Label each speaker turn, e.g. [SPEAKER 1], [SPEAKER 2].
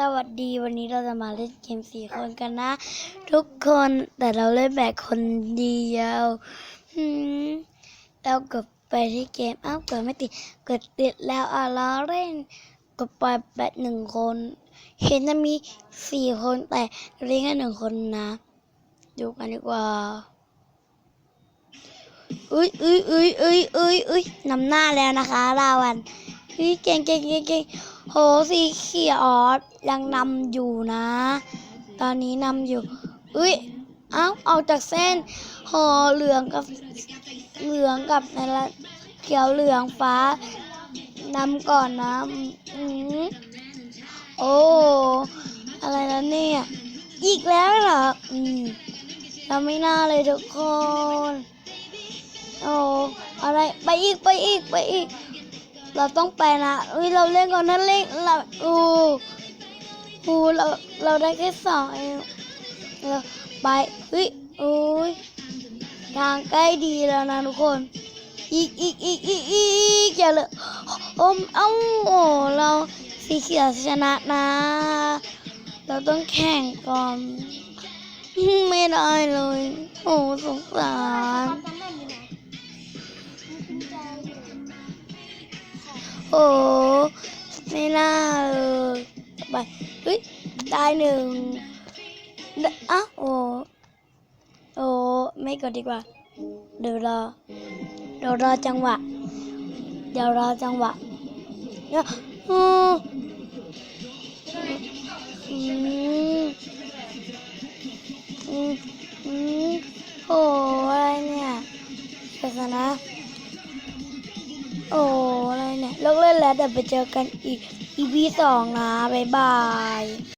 [SPEAKER 1] สวัสดีวันนี้เราจะมาเล่นเกมสี่คนกันนะ ทุกคนแต่เราเล่นแบบคนเดียวอืมเรากดไปที่เกมอ้าวกดไม่ติดกดติดแล้วอะเราเล่นกดไปแบบหนึ่งคน เห็นจะมีสี่คนแต่เล่นแค่หนึ่งคนนะ ดูกันดีกว่าอุ้ยอุ้ยอุ้ยอุ้ยอุ้ยอุ้ยนำหน้าแล้วนะคะลาวัน เฮ้ยเก่งเก่งเก่งเก่งโหสีเขียวอ๋อยังนำอยู่นะ ตอนนี้นำอยู่อุ้ยเอาออกจากเส้นหอเหลืองกับเหลืองกับอะไรเขียวเหลืองฟ้านำก่อนนะอืมโอ้อะไรนะเนี่ย อีกแล้วเหรออืมเราไม่น่าเลยทุกคน โอ้อะไรไปอีกไปอีกไปอีก เราต้องไปนะอุ้ยเราเล่นก่อนนะเล่นเราอู้หูเราเราได้แค่สองเองเราไปเฮ้ยอุ้ยทางใกล้ดีแล้วนะทุกคน อีกอีกอีกอีกอีกอย่าเลยอมเอ้าโอ้เราสีเขียวชนะนะ เราต้องแข่งก่อน ไม่ได้เลย โอ้สงสาร ไม่น่าเลยไปเฮ้ยได้หนึ่งได้อ้าโอ้โอ้ไม่กดดีกว่า เดี๋ยวรอเดี๋ยวรอจังหวะ เดี๋ยวรอจังหวะเดี๋ยวอืมอืมอืมอืมโอ้อะไรเนี่ยศาสนา โอ้อะไรเนี่ยเลิกเล่นแล้วเดี๋ยวไปเจอกันอีก EP สองนะ บ๊ายบาย